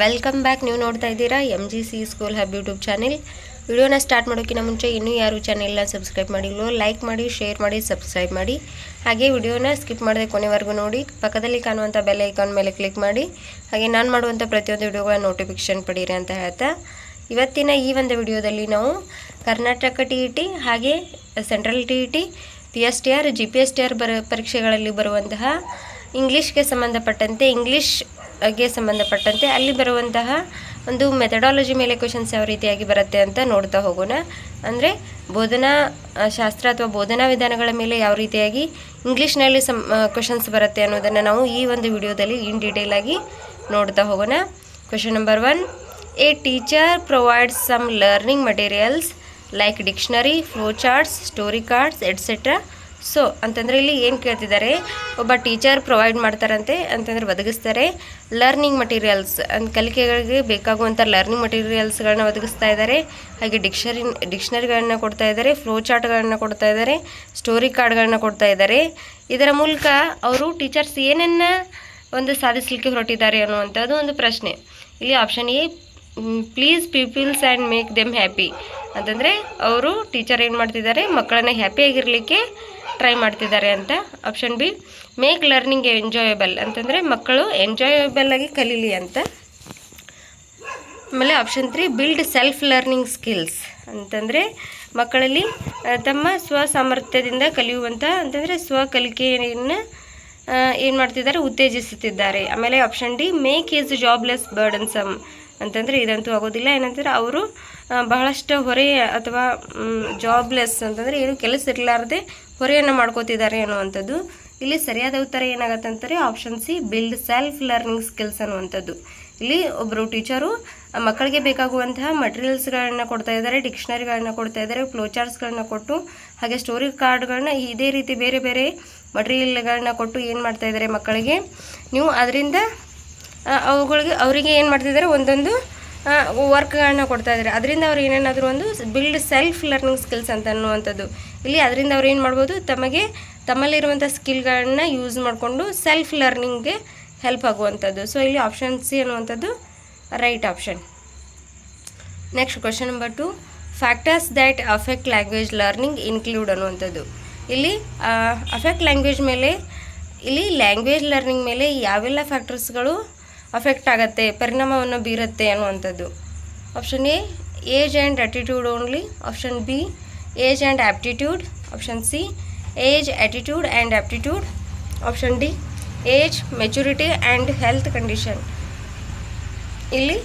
Welcome back. ನೀವು ನೋಡ್ತಾ ಇದ್ದೀರಾ M G C school hub YouTube channel ವಿಡಿಯೋನ ಸ್ಟಾರ್ಟ್ ಮಾಡೋಕ್ಕಿಂತ ಮುಂಚೆ ಇನ್ನೂ ಯಾರು ಚಾನೆಲ್ನ ಸಬ್ಸ್ಕ್ರೈಬ್ ಮಾಡಿಲ್ವೋ ಲೈಕ್ ಮಾಡಿ ಶೇರ್ ಮಾಡಿ ಸಬ್ಸ್ಕ್ರೈಬ್ ಮಾಡಿ. ಹಾಗೆ ವಿಡಿಯೋನ ಸ್ಕಿಪ್ ಮಾಡದೆ ಕೊನೆವರೆಗೂ ನೋಡಿ. ಪಕ್ಕದಲ್ಲಿ ಕಾಣುವಂಥ ಬೆಲ್ ಐಕಾನ್ ಮೇಲೆ ಕ್ಲಿಕ್ ಮಾಡಿ. ಹಾಗೆ ನಾನು ಮಾಡುವಂಥ ಪ್ರತಿಯೊಂದು ವಿಡಿಯೋಗಳ ನೋಟಿಫಿಕೇಷನ್ ಪಡೀರಿ ಅಂತ ಹೇಳ್ತಾ. ಇವತ್ತಿನ ಈ ಒಂದು ವಿಡಿಯೋದಲ್ಲಿ ನಾವು ಕರ್ನಾಟಕ ಟಿ ಇ ಟಿ ಹಾಗೆ central T E T P S T R G P S T R ಬರ ಪರೀಕ್ಷೆಗಳಲ್ಲಿ ಬರುವಂತಹ ಇಂಗ್ಲೀಷ್ಗೆ ಸಂಬಂಧಪಟ್ಟಂತೆ ಇಂಗ್ಲೀಷ್ಗೆ ಸಂಬಂಧಪಟ್ಟಂತೆ ಅಲ್ಲಿ ಬರುವಂತಹ ಒಂದು ಮೆಥಡಾಲಜಿ ಮೇಲೆ ಕ್ವಶನ್ಸ್ ಯಾವ ರೀತಿಯಾಗಿ ಬರುತ್ತೆ ಅಂತ ನೋಡ್ತಾ ಹೋಗೋಣ. ಅಂದರೆ ಬೋಧನಾ ಶಾಸ್ತ್ರ ಅಥವಾ ಬೋಧನಾ ವಿಧಾನಗಳ ಮೇಲೆ ಯಾವ ರೀತಿಯಾಗಿ ಇಂಗ್ಲೀಷ್ನಲ್ಲಿ ಸಂ ಕ್ವಶನ್ಸ್ ಬರುತ್ತೆ ಅನ್ನೋದನ್ನು ನಾವು ಈ ಒಂದು ವಿಡಿಯೋದಲ್ಲಿ ಇನ್ ಡೀಟೇಲ್ ಆಗಿ ನೋಡ್ತಾ ಹೋಗೋಣ. Question number one a teacher provides some learning materials like dictionary flow charts story cards etcetera so ಅಂತಂದರೆ ಇಲ್ಲಿ ಏನು ಕೇಳ್ತಿದ್ದಾರೆ, ಒಬ್ಬ ಟೀಚರ್ ಪ್ರೊವೈಡ್ ಮಾಡ್ತಾರಂತೆ, ಅಂತಂದರೆ ಒದಗಿಸ್ತಾರೆ. ಲರ್ನಿಂಗ್ ಮಟೀರಿಯಲ್ಸ್ ಅಂದ್ ಕಲಿಕೆಗಳಿಗೆ ಬೇಕಾಗುವಂಥ ಲರ್ನಿಂಗ್ ಮಟೀರಿಯಲ್ಸ್ಗಳನ್ನ ಒದಗಿಸ್ತಾ ಇದ್ದಾರೆ. ಹಾಗೆ ಡಿಕ್ಷನರಿ ಡಿಕ್ಷನರಿಗಳನ್ನ ಕೊಡ್ತಾ ಇದ್ದಾರೆ ಫ್ಲೋ ಚಾರ್ಟ್ಗಳನ್ನ ಕೊಡ್ತಾ ಇದ್ದಾರೆ ಸ್ಟೋರಿ ಕಾರ್ಡ್ಗಳನ್ನ ಕೊಡ್ತಾ ಇದ್ದಾರೆ. ಇದರ ಮೂಲಕ ಅವರು ಟೀಚರ್ಸ್ ಏನನ್ನ ಒಂದು ಸಾಧಿಸಲಿಕ್ಕೆ ಹೊರಟಿದ್ದಾರೆ ಅನ್ನುವಂಥದ್ದು ಒಂದು ಪ್ರಶ್ನೆ. ಇಲ್ಲಿ option A please peoples and make them happy ಅಂತಂದರೆ, ಅವರು ಟೀಚರ್ ಏನು ಮಾಡ್ತಿದ್ದಾರೆ, ಮಕ್ಕಳನ್ನ ಹ್ಯಾಪಿಯಾಗಿರಲಿಕ್ಕೆ ಟ್ರೈ ಮಾಡ್ತಿದ್ದಾರೆ ಅಂತ option B make learning enjoyable ಅಂತಂದರೆ ಮಕ್ಕಳು ಎಂಜಾಯಬಲ್ ಆಗಿ ಕಲೀಲಿ ಅಂತ. ಆಮೇಲೆ option three build self learning skills ಅಂತಂದರೆ ಮಕ್ಕಳಲ್ಲಿ ತಮ್ಮ ಸ್ವ ಸಾಮರ್ಥ್ಯದಿಂದ ಕಲಿಯುವಂಥ ಅಂತಂದರೆ ಸ್ವ ಕಲಿಕೆಯನ್ನು ಏನು ಮಾಡ್ತಿದ್ದಾರೆ, ಉತ್ತೇಜಿಸುತ್ತಿದ್ದಾರೆ. ಆಮೇಲೆ option D make is jobless burdensome ಅಂತಂದರೆ ಇದಂತೂ ಆಗೋದಿಲ್ಲ. ಏನಂತಂದ್ರೆ ಅವರು ಬಹಳಷ್ಟು ಹೊರೆ ಅಥವಾ ಜಾಬ್ಲೆಸ್ ಅಂತಂದರೆ ಏನು ಕೆಲಸ ಇರಲಾರದೆ ಹೊರೆಯನ್ನು ಮಾಡ್ಕೋತಿದ್ದಾರೆ ಅನ್ನುವಂಥದ್ದು. ಇಲ್ಲಿ ಸರಿಯಾದ ಉತ್ತರ ಏನಾಗತ್ತೆ ಅಂತಾರೆ option C build self learning skills ಅನ್ನುವಂಥದ್ದು. ಇಲ್ಲಿ ಒಬ್ಬರು ಟೀಚರು ಮಕ್ಕಳಿಗೆ ಬೇಕಾಗುವಂತಹ ಮಟೀರಿಯಲ್ಸ್ಗಳನ್ನ ಕೊಡ್ತಾ ಇದ್ದಾರೆ ಡಿಕ್ಷನರಿಗಳನ್ನ ಕೊಡ್ತಾ ಇದ್ದಾರೆ ಫ್ಲೋಚಾರ್ಟ್ಸ್ಗಳನ್ನ ಕೊಟ್ಟು, ಹಾಗೆ ಸ್ಟೋರಿ ಕಾರ್ಡ್ಗಳನ್ನ ಇದೇ ರೀತಿ ಬೇರೆ ಬೇರೆ ಮಟೀರಿಯಲ್ಗಳನ್ನ ಕೊಟ್ಟು ಏನು ಮಾಡ್ತಾ ಇದ್ದಾರೆ ಮಕ್ಕಳಿಗೆ. ನೀವು ಅದರಿಂದ ಅವುಗಳಿಗೆ ಅವರಿಗೆ ಏನು ಮಾಡ್ತಿದ್ದಾರೆ ಒಂದೊಂದು ವರ್ಕ್ಗಳನ್ನ ಕೊಡ್ತಾ ಇದ್ದಾರೆ ಅದರಿಂದ ಅವ್ರು ಏನೇನಾದರೂ ಒಂದು ಬಿಲ್ಡ್ ಸೆಲ್ಫ್ ಲರ್ನಿಂಗ್ ಸ್ಕಿಲ್ಸ್ ಅಂತ ಅನ್ನುವಂಥದ್ದು. ಇಲ್ಲಿ ಅದರಿಂದ ಅವ್ರು ಏನು ಮಾಡ್ಬೋದು, ತಮಗೆ, ತಮ್ಮಲ್ಲಿರುವಂಥ ಸ್ಕಿಲ್ಗಳನ್ನ ಯೂಸ್ ಮಾಡಿಕೊಂಡು ಸೆಲ್ಫ್ ಲರ್ನಿಂಗ್ಗೆ ಹೆಲ್ಪ್ ಆಗುವಂಥದ್ದು. ಸೊ ಇಲ್ಲಿ ಆಪ್ಷನ್ ಸಿ ಅನ್ನುವಂಥದ್ದು right option next question number two factors that affect language learning include ಅನ್ನುವಂಥದ್ದು. ಇಲ್ಲಿ ಅಫೆಕ್ಟ್ ಲ್ಯಾಂಗ್ವೇಜ್ ಮೇಲೆ, ಇಲ್ಲಿ ಲ್ಯಾಂಗ್ವೇಜ್ ಲರ್ನಿಂಗ್ ಮೇಲೆ ಯಾವೆಲ್ಲ ಫ್ಯಾಕ್ಟರ್ಸ್ಗಳು ಅಫೆಕ್ಟ್ ಆಗುತ್ತೆ, ಪರಿಣಾಮವನ್ನು ಬೀರುತ್ತೆ ಅನ್ನುವಂಥದ್ದು. Option A age and attitude only option B age and aptitude option C age attitude and aptitude option D age maturity and health condition ಇಲ್ಲಿ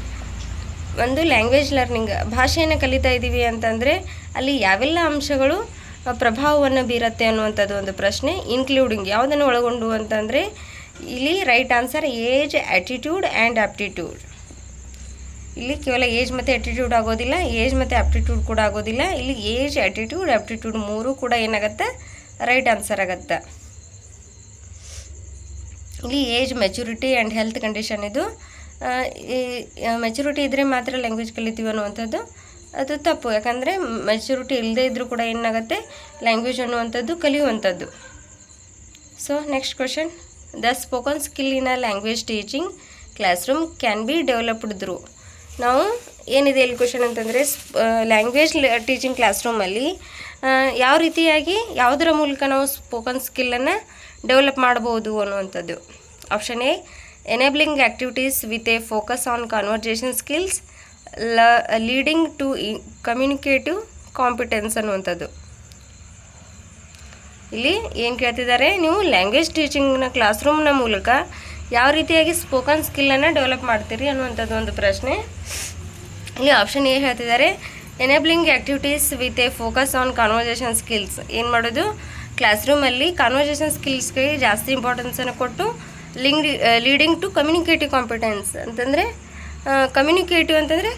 ಒಂದು ಲ್ಯಾಂಗ್ವೇಜ್ ಲರ್ನಿಂಗ್ ಭಾಷೆಯನ್ನು ಕಲಿತಾ ಇದ್ದೀವಿ ಅಂತಂದರೆ ಅಲ್ಲಿ ಯಾವೆಲ್ಲ ಅಂಶಗಳು, ಪ್ರಭಾವವನ್ನು ಬೀರತ್ತೆ ಅನ್ನುವಂಥದ್ದು ಒಂದು ಪ್ರಶ್ನೆ ಇನ್ಕ್ಲೂಡಿಂಗ್ ಯಾವುದನ್ನು ಒಳಗೊಂಡು ಅಂತಂದರೆ ಇಲ್ಲಿ right answer age attitude and aptitude ಇಲ್ಲಿ ಕೇವಲ ಏಜ್ ಮತ್ತು ಆ್ಯಟಿಟ್ಯೂಡ್ ಆಗೋದಿಲ್ಲ ಏಜ್ ಮತ್ತು ಆಪ್ಟಿಟ್ಯೂಡ್ ಕೂಡ ಆಗೋದಿಲ್ಲ. ಇಲ್ಲಿ ಏಜ್ ಆ್ಯಟಿಟ್ಯೂಡ್ ಆಪ್ಟಿಟ್ಯೂಡ್ ಮೂರು ಕೂಡ ಏನಾಗುತ್ತೆ? ರೈಟ್ ಆನ್ಸರ್ ಆಗುತ್ತೆ. ಇಲ್ಲಿ age maturity and health condition ಇದು. ಮೆಚುರಿಟಿ ಇದ್ದರೆ ಮಾತ್ರ ಲ್ಯಾಂಗ್ವೇಜ್ ಕಲಿತೀವಿ ಅನ್ನುವಂಥದ್ದು. ಅದು ತಪ್ಪು. ಯಾಕಂದರೆ ಮೆಚುರಿಟಿ ಇಲ್ಲದೇ ಇದ್ದರೂ ಕೂಡ ಏನಾಗುತ್ತೆ? ಲ್ಯಾಂಗ್ವೇಜ್ ಅನ್ನುವಂಥದ್ದು ಕಲಿಯುವಂಥದ್ದು. So next question the spoken skill in a language teaching classroom can be developed through ನಾವು ಏನಿದೆ ಇಲ್ಲಿ ಕ್ವಶನ್ ಅಂತಂದರೆ ಲ್ಯಾಂಗ್ವೇಜ್ ಟೀಚಿಂಗ್ ಕ್ಲಾಸ್ ರೂಮಲ್ಲಿ ಯಾವ ರೀತಿಯಾಗಿ, ಯಾವುದರ ಮೂಲಕ ನಾವು ಸ್ಪೋಕನ್ ಸ್ಕಿಲ್ಲನ್ನು ಡೆವಲಪ್ ಮಾಡ್ಬೋದು ಅನ್ನುವಂಥದ್ದು. Option A enabling activities with a focus on conversation skills leading to communicative competence ಅನ್ನುವಂಥದ್ದು. ಇಲ್ಲಿ ಏನು ಕೇಳ್ತಿದ್ದಾರೆ, ನೀವು ಲ್ಯಾಂಗ್ವೇಜ್ ಟೀಚಿಂಗ್ನ ಕ್ಲಾಸ್ ರೂಮ್ನ ಮೂಲಕ ಯಾವ ರೀತಿಯಾಗಿ ಸ್ಪೋಕನ್ ಸ್ಕಿಲ್ಲನ್ನು ಡೆವಲಪ್ ಮಾಡ್ತೀರಿ ಅನ್ನುವಂಥದ್ದು ಒಂದು ಪ್ರಶ್ನೆ. ಇಲ್ಲಿ ಆಪ್ಷನ್ ಎ ಹೇಳ್ತಿದ್ದಾರೆ enabling activities with a focus on conversation skills ಏನು ಮಾಡೋದು? ಕ್ಲಾಸ್ ರೂಮಲ್ಲಿ ಕಾನ್ವರ್ಜೇಷನ್ ಸ್ಕಿಲ್ಸ್ಗೆ ಜಾಸ್ತಿ ಇಂಪಾರ್ಟೆನ್ಸನ್ನು ಕೊಟ್ಟು ಲಿಂಗ್ ಲೀಡಿಂಗ್ ಟು ಕಮ್ಯುನಿಕೇಟಿವ್ ಕಾಂಪಿಟೆನ್ಸ್ ಅಂತಂದರೆ ಕಮ್ಯುನಿಕೇಟಿವ್ ಅಂತಂದರೆ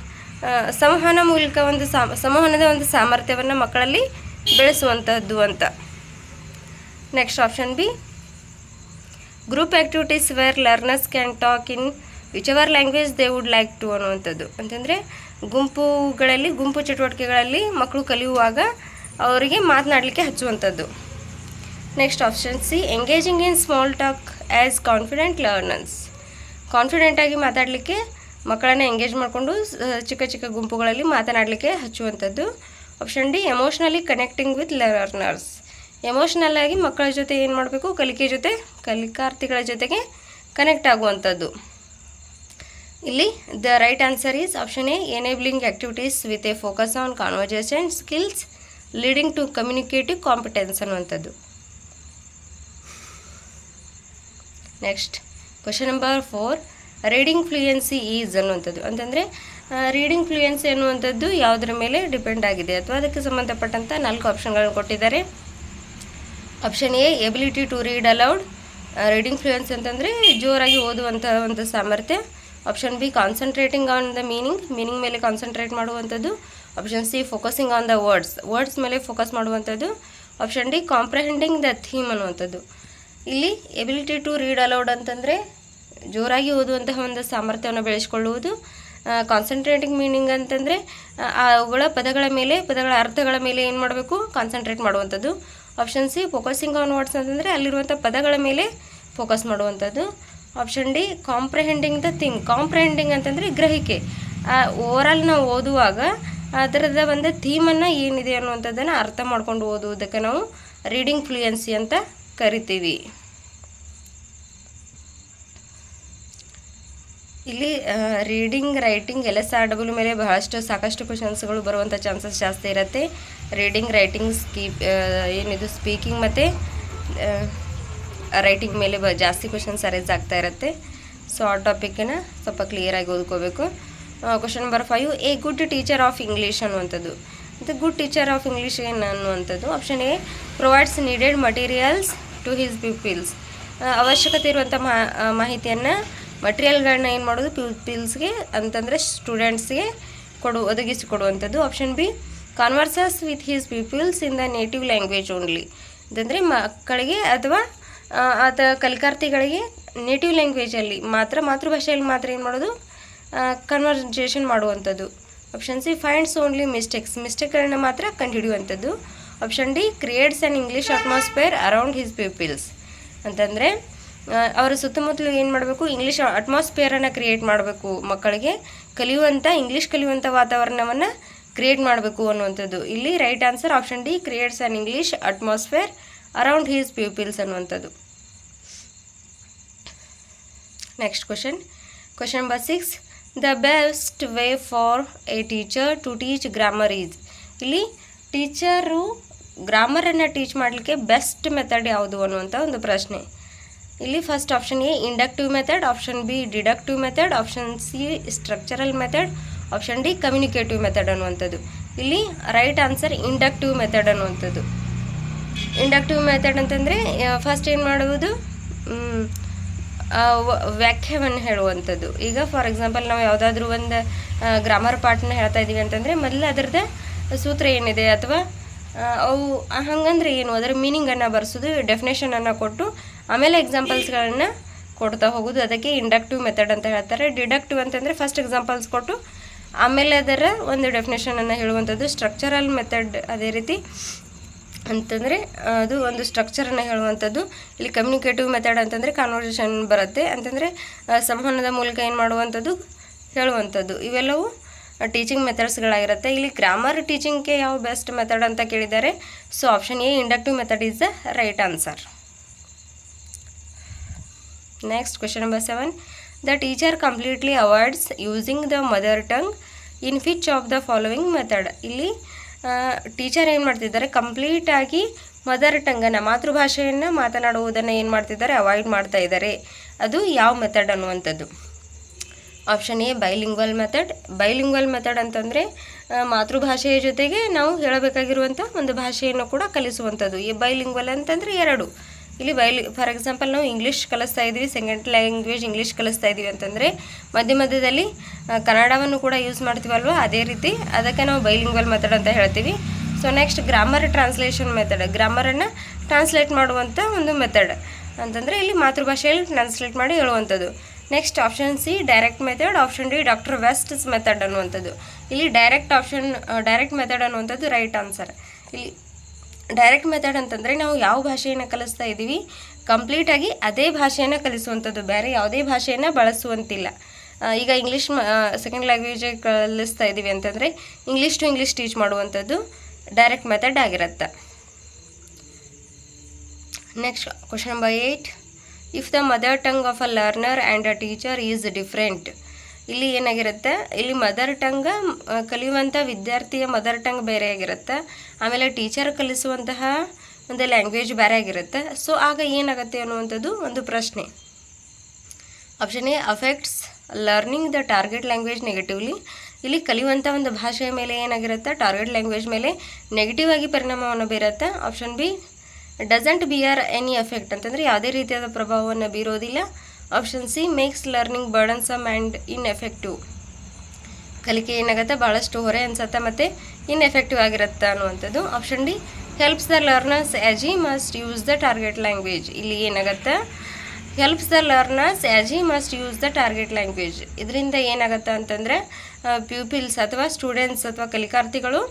ಸಂವಹನ ಮೂಲಕ ಒಂದು ಸಂವಹನದ ಒಂದು ಸಾಮರ್ಥ್ಯವನ್ನು ಮಕ್ಕಳಲ್ಲಿ ಬೆಳೆಸುವಂಥದ್ದು ಅಂತ. Next option B group activities where learners can talk in which our language they would like to ಅನ್ನುವಂಥದ್ದು. ಅಂತಂದರೆ ಗುಂಪುಗಳಲ್ಲಿ, ಗುಂಪು ಚಟುವಟಿಕೆಗಳಲ್ಲಿ ಮಕ್ಕಳು ಕಲಿಯುವಾಗ ಅವರಿಗೆ ಮಾತನಾಡಲಿಕ್ಕೆ ಹಚ್ಚುವಂಥದ್ದು. Next option C engaging in small talk as confident learners ಕಾನ್ಫಿಡೆಂಟಾಗಿ ಮಾತಾಡಲಿಕ್ಕೆ ಮಕ್ಕಳನ್ನು ಎಂಗೇಜ್ ಮಾಡಿಕೊಂಡು ಚಿಕ್ಕ ಚಿಕ್ಕ ಗುಂಪುಗಳಲ್ಲಿ ಮಾತನಾಡಲಿಕ್ಕೆ ಹಚ್ಚುವಂಥದ್ದು. Option D emotionally connecting with learners emotional ಆಗಿ ಮಕ್ಕಳ ಜೊತೆ ಏನು ಮಾಡಬೇಕು? ಕಲಿಕೆ ಜೊತೆ ಕಲಿಕಾರ್ಥಿಗಳ ಜೊತೆಗೆ ಕನೆಕ್ಟ್ ಆಗುವಂಥದ್ದು. ಇಲ್ಲಿ the right answer is option A enabling activities with a focus on conversation skills leading to communicative competence ಅನ್ನುವಂಥದ್ದು. Next question number four reading fluency is ಅನ್ನುವಂಥದ್ದು. ಅಂತಂದರೆ ರೀಡಿಂಗ್ ಫ್ಲೂಯೆನ್ಸಿ ಅನ್ನುವಂಥದ್ದು ಯಾವುದರ ಮೇಲೆ ಡಿಪೆಂಡ್ ಆಗಿದೆ? ಅಥವಾ ಅದಕ್ಕೆ ಸಂಬಂಧಪಟ್ಟಂಥ ನಾಲ್ಕು ಆಪ್ಷನ್ಗಳನ್ನು ಕೊಟ್ಟಿದ್ದಾರೆ. Option A ability to read aloud reading fluency ಅಂತಂದರೆ ಜೋರಾಗಿ ಓದುವಂಥ ಒಂದು ಸಾಮರ್ಥ್ಯ. Option B concentrating on the meaning meaning ಮೇಲೆ ಕಾನ್ಸಂಟ್ರೇಟ್ ಮಾಡುವಂಥದ್ದು. Option C focusing on the words words ಮೇಲೆ ಫೋಕಸ್ ಮಾಡುವಂಥದ್ದು. Option D comprehending the theme ಅನ್ನುವಂಥದ್ದು. ಇಲ್ಲಿ ಎಬಿಲಿಟಿ ಟು ರೀಡ್ ಅಲೌಡ್ ಅಂತಂದರೆ ಜೋರಾಗಿ ಓದುವಂತಹ ಒಂದು ಸಾಮರ್ಥ್ಯವನ್ನು ಬೆಳೆಸ್ಕೊಳ್ಳುವುದು. ಕಾನ್ಸಂಟ್ರೇಟಿಂಗ್ ಮೀನಿಂಗ್ ಅಂತಂದರೆ ಅವುಗಳ ಪದಗಳ ಮೇಲೆ, ಪದಗಳ ಅರ್ಥಗಳ ಮೇಲೆ ಏನು ಮಾಡಬೇಕು? ಕಾನ್ಸಂಟ್ರೇಟ್ ಮಾಡುವಂಥದ್ದು. Option C focusing on words ಅಂತಂದರೆ ಅಲ್ಲಿರುವಂಥ ಪದಗಳ ಮೇಲೆ ಫೋಕಸ್ ಮಾಡುವಂಥದ್ದು. Option D comprehending the thing comprehending ಅಂತಂದರೆ ಗ್ರಹಿಕೆ. ಓವರಾಲ್ ನಾವು ಓದುವಾಗ ಅದರದ ಒಂದು ಥೀಮನ್ನು ಏನಿದೆ ಅನ್ನುವಂಥದ್ದನ್ನು ಅರ್ಥ ಮಾಡ್ಕೊಂಡು ಓದುವುದಕ್ಕೆ ನಾವು ರೀಡಿಂಗ್ ಫ್ಲೂಯೆನ್ಸಿ ಅಂತ ಕರಿತೀವಿ. ಇಲ್ಲಿ reading writing L S R W ಮೇಲೆ ಬಹಳಷ್ಟು ಸಾಕಷ್ಟು ಕ್ವಶನ್ಸ್ಗಳು ಬರುವಂಥ ಚಾನ್ಸಸ್ ಜಾಸ್ತಿ ಇರುತ್ತೆ. ರೀಡಿಂಗ್ ರೈಟಿಂಗ್ ಸ್ಕೀಪ್ ಏನಿದು ಸ್ಪೀಕಿಂಗ್ ಮತ್ತು ರೈಟಿಂಗ್ ಮೇಲೆ ಬ, ಜಾಸ್ತಿ ಕ್ವಶನ್ಸ್ ಅರೇಜ್ ಆಗ್ತಾ ಇರುತ್ತೆ. ಸೊ ಆ ಟಾಪಿಕನ್ನ ಸ್ವಲ್ಪ ಕ್ಲಿಯರಾಗಿ ಓದ್ಕೋಬೇಕು. Question number five a good teacher of English ಅನ್ನುವಂಥದ್ದು. ಮತ್ತು ಗುಡ್ ಟೀಚರ್ ಆಫ್ ಇಂಗ್ಲೀಷ್ ಏನು ಅನ್ನುವಂಥದ್ದು? Option A provides needed materials to his peoples ಅವಶ್ಯಕತೆ ಇರುವಂಥ ಮಾಹಿತಿಯನ್ನು ಮಟೀರಿಯಲ್ಗಳನ್ನ ಏನು ಮಾಡೋದು? ಪೀಪಲ್ಸ್ಗೆ ಅಂತಂದರೆ ಸ್ಟೂಡೆಂಟ್ಸ್ಗೆ ಕೊಡು ಒದಗಿಸಿಕೊಡುವಂಥದ್ದು option B converses with his peoples in the native language only ಅಂತಂದರೆ ಮಕ್ಕಳಿಗೆ ಅಥವಾ ಆತ ಕಲಿಕಾರ್ಥಿಗಳಿಗೆ ನೇಟಿವ್ ಲ್ಯಾಂಗ್ವೇಜಲ್ಲಿ ಮಾತ್ರ ಮಾತೃಭಾಷೆಯಲ್ಲಿ ಮಾತ್ರ ಏನು ಮಾಡೋದು? ಕನ್ವರ್ಜೇಷನ್ ಮಾಡುವಂಥದ್ದು. Option C finds only mistakes ಮಿಸ್ಟೇಕ್ಗಳನ್ನ ಮಾತ್ರ ಕಂಡುಹಿಡಿಯುವಂಥದ್ದು. Option D creates an English atmosphere around his peoples ಅಂತಂದರೆ ಅವರ ಸುತ್ತಮುತ್ತಲು ಏನು ಮಾಡಬೇಕು? ಇಂಗ್ಲೀಷ್ ಅಟ್ಮಾಸ್ಫಿಯರನ್ನು ಕ್ರಿಯೇಟ್ ಮಾಡಬೇಕು ಮಕ್ಕಳಿಗೆ. ಕಲಿಯುವಂಥ ಇಂಗ್ಲೀಷ್ ಕಲಿಯುವಂಥ ವಾತಾವರಣವನ್ನು ಕ್ರಿಯೇಟ್ ಮಾಡಬೇಕು ಅನ್ನುವಂಥದ್ದು. ಇಲ್ಲಿ right answer option D creates an English atmosphere around his peoples ಅನ್ನುವಂಥದ್ದು. Next question question number six the best way for a teacher to teach grammar is ಇಲ್ಲಿ ಟೀಚರು ಗ್ರಾಮರನ್ನು teach ಮಾಡಲಿಕ್ಕೆ ಬೆಸ್ಟ್ ಮೆಥಡ್ ಯಾವುದು ಅನ್ನುವಂಥ ಒಂದು ಪ್ರಶ್ನೆ. ಇಲ್ಲಿ first option A inductive method option B deductive method option C structural method option D communicative method ಅನ್ನುವಂಥದ್ದು. ಇಲ್ಲಿ ರೈಟ್ ಆನ್ಸರ್ ಇಂಡಕ್ಟಿವ್ ಮೆಥಡ್ ಅನ್ನುವಂಥದ್ದು. ಇಂಡಕ್ಟಿವ್ ಮೆಥಡ್ ಅಂತಂದರೆ ಫಸ್ಟ್ ಏನು ಮಾಡುವುದು? ವ್ಯಾಖ್ಯವನ್ನು ಹೇಳುವಂಥದ್ದು. ಈಗ ಫಾರ್ ಎಕ್ಸಾಂಪಲ್ ನಾವು ಯಾವುದಾದ್ರೂ ಒಂದು ಗ್ರಾಮರ್ ಪಾರ್ಟ್ನ ಹೇಳ್ತಾ ಇದ್ದೀವಿ ಅಂತಂದರೆ ಮೊದಲು ಅದರದ್ದು ಸೂತ್ರ ಏನಿದೆ ಅಥವಾ ಅವು ಹಂಗಂದ್ರೆ ಏನು? ಅದರ ಮೀನಿಂಗನ್ನು ಬರೆಸೋದು ಡೆಫಿನೇಷನನ್ನು ಕೊಟ್ಟು ಆಮೇಲೆ ಎಕ್ಸಾಂಪಲ್ಸ್ಗಳನ್ನು ಕೊಡ್ತಾ ಹೋಗೋದು. ಅದಕ್ಕೆ ಇಂಡಕ್ಟಿವ್ ಮೆಥಡ್ ಅಂತ ಹೇಳ್ತಾರೆ. ಡಿಡಕ್ಟಿವ್ ಅಂತಂದರೆ ಫಸ್ಟ್ ಎಕ್ಸಾಂಪಲ್ಸ್ ಕೊಟ್ಟು, ಆಮೇಲೆ ಅದರ ಒಂದು ಡೆಫಿನೇಷನನ್ನು ಹೇಳುವಂಥದ್ದು ಸ್ಟ್ರಕ್ಚರಲ್ ಮೆಥಡ್ ಅದೇ ರೀತಿ. ಅಂತಂದರೆ, ಅದು ಒಂದು ಸ್ಟ್ರಕ್ಚರನ್ನು ಹೇಳುವಂಥದ್ದು. ಇಲ್ಲಿ ಕಮ್ಯುನಿಕೇಟಿವ್ ಮೆಥಡ್ ಅಂತಂದರೆ ಕಾನ್ವರ್ಸೇಷನ್ ಬರುತ್ತೆ. ಅಂತಂದರೆ ಸಂವಹನದ ಮೂಲಕ ಏನು ಮಾಡುವಂಥದ್ದು? ಹೇಳುವಂಥದ್ದು. ಇವೆಲ್ಲವೂ ಟೀಚಿಂಗ್ ಮೆಥಡ್ಸ್ಗಳಾಗಿರುತ್ತೆ ಇಲ್ಲಿ ಗ್ರಾಮರ್ ಟೀಚಿಂಗ್ಗೆ ಯಾವ ಬೆಸ್ಟ್ ಮೆಥಡ್ ಅಂತ ಕೇಳಿದ್ದಾರೆ. So option A inductive method is the right answer next question number seven the teacher completely avoids using the mother tongue in which of the following method ಇಲ್ಲಿ teacher ಏನು ಮಾಡ್ತಿದ್ದಾರೆ? ಕಂಪ್ಲೀಟಾಗಿ mother ಟಂಗನ್ನು ಮಾತೃಭಾಷೆಯನ್ನು ಮಾತನಾಡುವುದನ್ನು ಏನು ಮಾಡ್ತಿದ್ದಾರೆ? Avoid ಮಾಡ್ತಾ ಇದ್ದಾರೆ. ಅದು ಯಾವ ಮೆಥಡ್ ಅನ್ನುವಂಥದ್ದು. Option A bilingual method bilingual method ಅಂತಂದರೆ ಮಾತೃಭಾಷೆಯ ಜೊತೆಗೆ ನಾವು ಹೇಳಬೇಕಾಗಿರುವಂಥ ಒಂದು ಭಾಷೆಯನ್ನು ಕೂಡ ಕಲಿಸುವಂಥದ್ದು. ಈ ಬೈಲಿಂಗ್ವಲ್ ಅಂತಂದರೆ ಎರಡು. ಇಲ್ಲಿ ಬೈಲಿ ಫಾರ್ ಎಕ್ಸಾಂಪಲ್ ನಾವು ಇಂಗ್ಲೀಷ್ ಕಲಿಸ್ತಾ ಇದ್ದೀವಿ ಸೆಕೆಂಡ್ ಲ್ಯಾಂಗ್ವೇಜ್ ಇಂಗ್ಲೀಷ್ ಕಲಿಸ್ತಾ ಇದ್ದೀವಿ ಅಂತಂದರೆ, ಮಧ್ಯ ಮಧ್ಯದಲ್ಲಿ ಕನ್ನಡವನ್ನು ಕೂಡ ಯೂಸ್ ಮಾಡ್ತೀವಲ್ವ? ಅದೇ ರೀತಿ ಅದಕ್ಕೆ ನಾವು ಬೈಲಿಂಗ್ವಲ್ ಮೆಥಡ್ ಅಂತ ಹೇಳ್ತೀವಿ. So next grammar translation method ಗ್ರಾಮರನ್ನು translate ಮಾಡುವಂಥ ಒಂದು ಮೆಥಡ್ ಅಂತಂದರೆ ಇಲ್ಲಿ ಮಾತೃಭಾಷೆಯಲ್ಲಿ ಟ್ರಾನ್ಸ್ಲೇಟ್ ಮಾಡಿ ಹೇಳುವಂಥದ್ದು. Next option C direct method option D doctor West's method ಅನ್ನುವಂಥದ್ದು. ಇಲ್ಲಿ ಡೈರೆಕ್ಟ್ ಆಪ್ಷನ್ ಡೈರೆಕ್ಟ್ ಮೆಥಡ್ ಅನ್ನುವಂಥದ್ದು ರೈಟ್ ಆನ್ಸರ್ ಇಲ್ಲಿ ಡೈರೆಕ್ಟ್ ಮೆಥಡ್ ಅಂತಂದರೆ ನಾವು ಯಾವ ಭಾಷೆಯನ್ನು ಕಲಿಸ್ತಾ ಇದ್ದೀವಿ ಕಂಪ್ಲೀಟಾಗಿ ಅದೇ ಭಾಷೆಯನ್ನು ಕಲಿಸುವಂಥದ್ದು, ಬೇರೆ ಯಾವುದೇ ಭಾಷೆಯನ್ನು ಬಳಸುವಂತಿಲ್ಲ. ಈಗ ಇಂಗ್ಲೀಷ್ ಸೆಕೆಂಡ್ ಲ್ಯಾಂಗ್ವೇಜ್ ಕಲಿಸ್ತಾ ಇದ್ದೀವಿ ಅಂತಂದರೆ ಇಂಗ್ಲೀಷ್ ಟು ಇಂಗ್ಲೀಷ್ ಟೀಚ್ ಮಾಡುವಂಥದ್ದು ಡೈರೆಕ್ಟ್ ಮೆಥಡ್ ಆಗಿರುತ್ತೆ. Next question number eight if the mother tongue of a learner and a teacher is different ಇಲ್ಲಿ ಏನಾಗಿರುತ್ತೆ? ಇಲ್ಲಿ ಮದರ್ ಟಂಗ್ ಕಲಿಯುವಂಥ ವಿದ್ಯಾರ್ಥಿಯ ಮದರ್ ಟಂಗ್ ಬೇರೆ ಆಗಿರುತ್ತೆ. ಆಮೇಲೆ ಟೀಚರ್ ಕಲಿಸುವಂತಹ ಒಂದು ಲ್ಯಾಂಗ್ವೇಜ್ ಬೇರೆ ಆಗಿರುತ್ತೆ. ಸೊ ಆಗ ಏನಾಗುತ್ತೆ ಅನ್ನುವಂಥದ್ದು ಒಂದು ಪ್ರಶ್ನೆ. Option A affects learning the target language negatively ಇಲ್ಲಿ ಕಲಿಯುವಂಥ ಒಂದು ಭಾಷೆಯ ಮೇಲೆ ಏನಾಗಿರುತ್ತೆ? ಟಾರ್ಗೆಟ್ ಲ್ಯಾಂಗ್ವೇಜ್ ಮೇಲೆ ನೆಗೆಟಿವ್ ಆಗಿ ಪರಿಣಾಮವನ್ನು ಬೀರುತ್ತೆ. Option B doesn't bear any effect ಅಂತಂದರೆ ಯಾವುದೇ ರೀತಿಯಾದ ಪ್ರಭಾವವನ್ನು ಬೀರೋದಿಲ್ಲ. Option C makes learning burdensome and ineffective ಕಲಿಕೆ ಏನಾಗುತ್ತೆ? ಭಾಳಷ್ಟು ಹೊರೆ ಅನ್ಸತ್ತೆ ಮತ್ತು ಇನ್ ಎಫೆಕ್ಟಿವ್ ಆಗಿರುತ್ತೆ ಅನ್ನುವಂಥದ್ದು. Option D helps the learners as he must use the target language ಇಲ್ಲಿ ಏನಾಗುತ್ತೆ? Helps the learners as he must use the target language ಇದರಿಂದ ಏನಾಗುತ್ತೆ ಅಂತಂದರೆ ಪ್ಯೂಪಿಲ್ಸ್ ಅಥವಾ ಸ್ಟೂಡೆಂಟ್ಸ್ ಅಥವಾ ಕಲಿಕಾರ್ಥಿಗಳು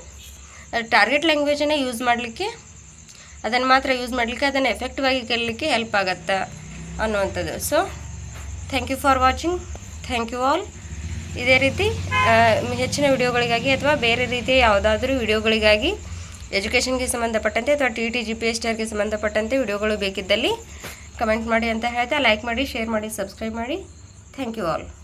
ಟಾರ್ಗೆಟ್ ಲ್ಯಾಂಗ್ವೇಜನ್ನೇ ಯೂಸ್ ಮಾಡಲಿಕ್ಕೆ, ಅದನ್ನು ಮಾತ್ರ ಯೂಸ್ ಮಾಡಲಿಕ್ಕೆ, ಅದನ್ನು ಎಫೆಕ್ಟಿವ್ ಆಗಿ ಕಲಿಲಿಕ್ಕೆ ಹೆಲ್ಪ್ ಆಗುತ್ತೆ ಅನ್ನುವಂಥದ್ದು. So thank you for watching thank you all ಇದೇ ರೀತಿ ಹೆಚ್ಚಿನ ವಿಡಿಯೋಗಳಿಗಾಗಿ ಅಥವಾ ಬೇರೆ ರೀತಿಯ ಯಾವುದಾದ್ರೂ ವಿಡಿಯೋಗಳಿಗಾಗಿ ಎಜುಕೇಷನ್ಗೆ ಸಂಬಂಧಪಟ್ಟಂತೆ ಅಥವಾ T T G P S ಟಿಆರ್ಗೆ ಸಂಬಂಧಪಟ್ಟಂತೆ ವಿಡಿಯೋಗಳು ಬೇಕಿದ್ದಲ್ಲಿ ಕಮೆಂಟ್ ಮಾಡಿ ಅಂತ ಹೇಳ್ತಾ, ಲೈಕ್ ಮಾಡಿ, ಶೇರ್ ಮಾಡಿ, ಸಬ್ಸ್ಕ್ರೈಬ್ ಮಾಡಿ. Thank you all